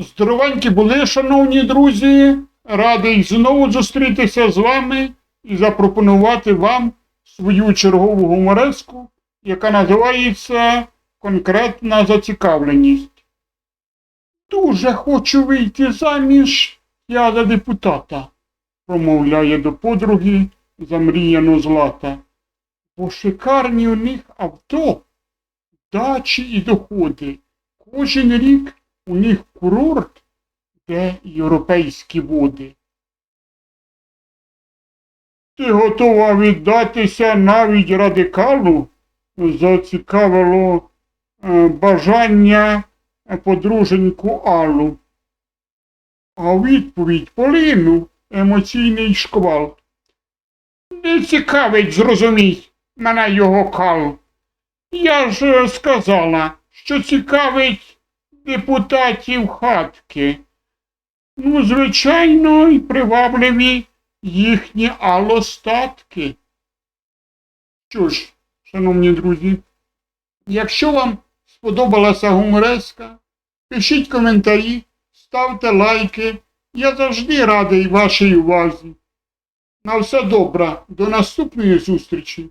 Здоровенькі були, шановні друзі. Радий знову зустрітися з вами і запропонувати вам свою чергову гумореску, яка називається Конкретна зацікавленість. Дуже хочу вийти заміж я за депутата, промовляє до подруги замріяно злата. Бо шикарні у них авто, дачі і доходи. Кожен рік у них курорт, де європейські води. Ти готова віддатися навіть радикалу? Зацікавило е, бажання подруженьку Аллу. А відповідь Поліну емоційний шквал. Не цікавить, зрозумій, мене його кал. Я ж е, сказала, що цікавить депутатів хатки. Ну, звичайно, і привабливі їхні алостатки. Що ж, шановні друзі, якщо вам сподобалася гумореска, пишіть коментарі, ставте лайки. Я завжди радий вашій увазі. На все добре, до наступної зустрічі.